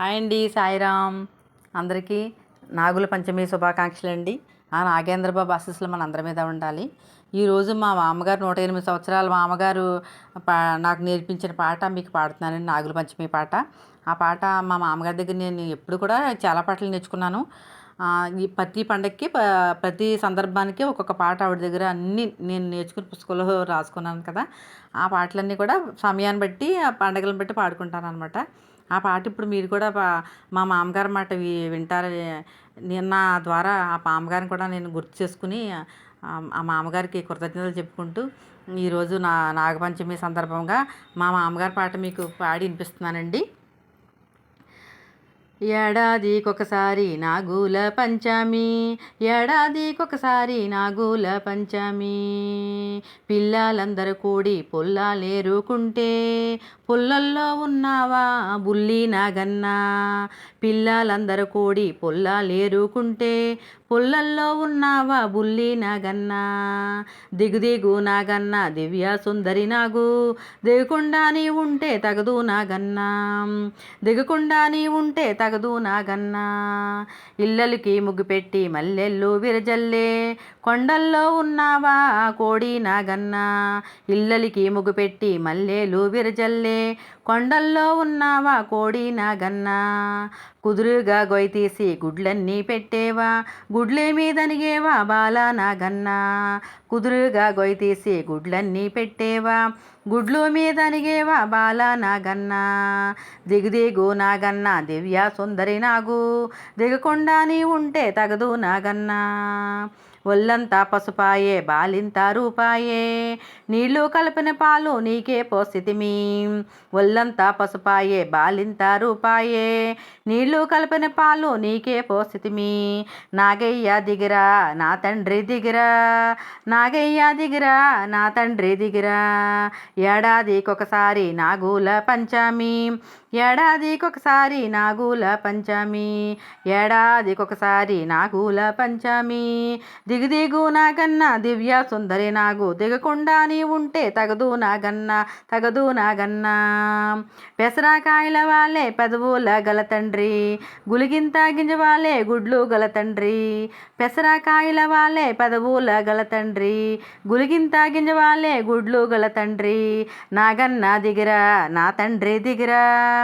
Hi అండి సాయిరామ్. అందరికీ నాగుల పంచమి శుభాకాంక్షలు అండి ఆ నాగేంద్ర బాబు ఆశీస్సులు మన అందరి మీద ఉండాలి. ఈరోజు మా మామగారు నూట ఎనిమిది సంవత్సరాల మామగారు పా నాకు నేర్పించిన పాట మీకు పాడుతున్నానండి నాగుల పంచమి పాట. ఆ పాట మా మామగారి దగ్గర నేను ఎప్పుడు కూడా చాలా పాటలు నేర్చుకున్నాను. ఈ ప్రతి పండగకి ప- ప్రతి సందర్భానికి ఒక్కొక్క పాట ఆవిడ దగ్గర అన్నీ నేను నేర్చుకుని పుస్తకంలో రాసుకున్నాను కదా. ఆ పాటలన్నీ కూడా సమయాన్ని బట్టి ఆ పండగలను బట్టి పాడుకుంటాను అనమాట ఆ పాట ఇప్పుడు మీరు కూడా పా- మా మామగారు మాట వింటారు. నేను నా ద్వారా ఆ మామగారిని కూడా నేను గుర్తు చేసుకుని ఆ మామగారికి కృతజ్ఞతలు చెప్పుకుంటూ ఈరోజు నా నాగపంచమి సందర్భంగా మా మామగారి పాట మీకు పాడి వినిపిస్తున్నానండి. ఏడాదికొకసారి నాగుల పంచమి. ఏడాదికొకసారి నాగుల పంచమి. పిల్లలందరూ కూడి పొల్లాలేరుకుంటే పుల్లల్లో ఉన్నావా బుల్లి నాగన్నా? పిల్లలందరూ కూడి పొల్లాలేరుకుంటే పుల్లల్లో ఉన్నావా బుల్లి నాగన్న? దిగు దిగు నాగన్న దివ్య సుందరి నాగు. దిగకుండా నీ ఉంటే తగదు నాగన్నా. దిగకుండా నీ ఉంటే తగదు నాగన్నా. ఇల్లలకి ముగ్గు పెట్టి విరజల్లే. కొండల్లో ఉన్నావా కోడి నాగన్నా. ఇల్లలకి ముగ్గు పెట్టి మల్లెలు విరజల్లే. కొండల్లో ఉన్నావా కోడి నాగన్నా. కుదురుగా గొయ్యతీసి గుడ్లన్నీ పెట్టేవా? గుడ్లే మీదనిగేవా బాలా నాగన్నా? కుదురుగా గొయ్యతీసి గుడ్లన్నీ పెట్టేవా? గుడ్లు మీదనిగేవా బాలా నాగన్నా? దిగు దిగు దివ్య సుందరి నాగు. దిగకుండా నీ ఉంటే తగదు నాగన్నా. ఒళ్ళంతా పసుపాయే బాలింత రూపాయే. నీళ్ళు కలిపిన పాలు నీకే పోసితిమి. ఒళ్ళంతా పసుపాయే బాలింత రూపాయే. నీళ్ళు కలిపిన పాలు నీకే పోసితిమి. నాగయ్య దిగిరా నా తండ్రి దిగిరా. నాగయ్య దిగిరా నా తండ్రి దిగిరా. ఏడాదికొకసారి నాగుల పంచమి. ఏడాదికొకసారి నాగుల పంచమి ఏడాదికొకసారి నాగుల పంచమి. దిగు దిగు నాగన్న దివ్య సుందరి నాగు. దిగకుండా నీ ఉంటే తగదు నాగన్న తగదు నాగన్న పెసరాకాయల వాళ్ళే పెదవుల గల తండ్రి. గులిగింత గింజ వాళ్ళే గుడ్లు గల తండ్రి. పెసరాకాయల వాళ్ళే పెదవుల గల తండ్రి. గులిగింత గింజ వాళ్ళే గుడ్లు గల తండ్రి. నాగన్న దిగిరా నా తండ్రి దిగిరా.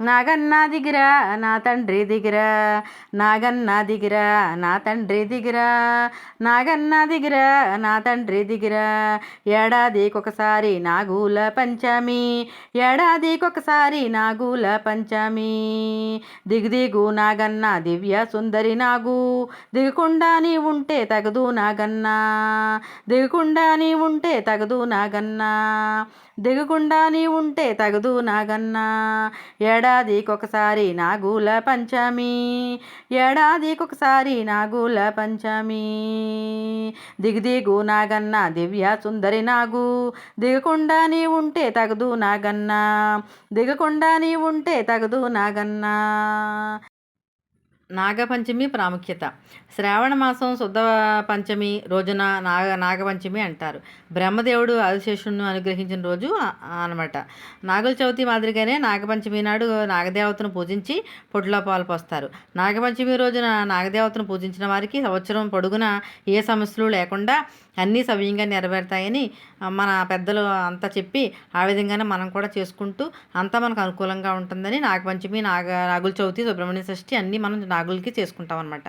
నాగన్న దిగిరా నా తండ్రి దిగిరా. నాగన్న దిగిరా నా తండ్రి దిగిరా. నాగన్న దిగిరా నా తండ్రి దిగిరా. ఏడాదికొకసారి నాగుల పంచమి. ఏడాదికొకసారి నాగుల పంచమి. దిగు దిగు నాగన్న దివ్య సుందరి నాగు. దిగకుండా నీ ఉంటే తగదు నాగన్నా. దిగకుండా నీ ఉంటే తగదు నాగన్నా. దిగకుండా నీ ఉంటే తగదు నాగన్నా. ఏడాదికొకసారి నాగుల పంచమి. ఏడాదికొకసారి నాగుల పంచమి. దిగు దిగు నాగన్న దివ్య సుందరి నాగు. దిగకుండా నీ ఉంటే తగదు నాగన్నా. దిగకుండా నీ ఉంటే తగదు నాగన్నా. నాగపంచమి ప్రాముఖ్యత. శ్రావణ మాసం శుద్ధ పంచమి రోజున నాగ నాగపంచమి అంటారు. బ్రహ్మదేవుడు ఆదిశేషును అనుగ్రహించిన రోజు అనమాట నాగుల చవితి మాదిరిగానే నాగపంచమి నాడు నాగదేవతను పూజించి పొట్టులో పాలు పోస్తారు. నాగపంచమి రోజున నాగదేవతను పూజించిన వారికి సంవత్సరం పొడుగున ఏ సమస్యలు లేకుండా అన్నీ సవ్యంగా నెరవేరుతాయని మన పెద్దలు అంతా చెప్పి ఆ విధంగానే మనం కూడా చేసుకుంటూ అంతా మనకు అనుకూలంగా ఉంటుందని నాగపంచమి నాగ నాగుల చవితి సుబ్రహ్మణ్య షష్ఠి అన్నీ మనం నాగులకి చేసుకుంటాం అనమాట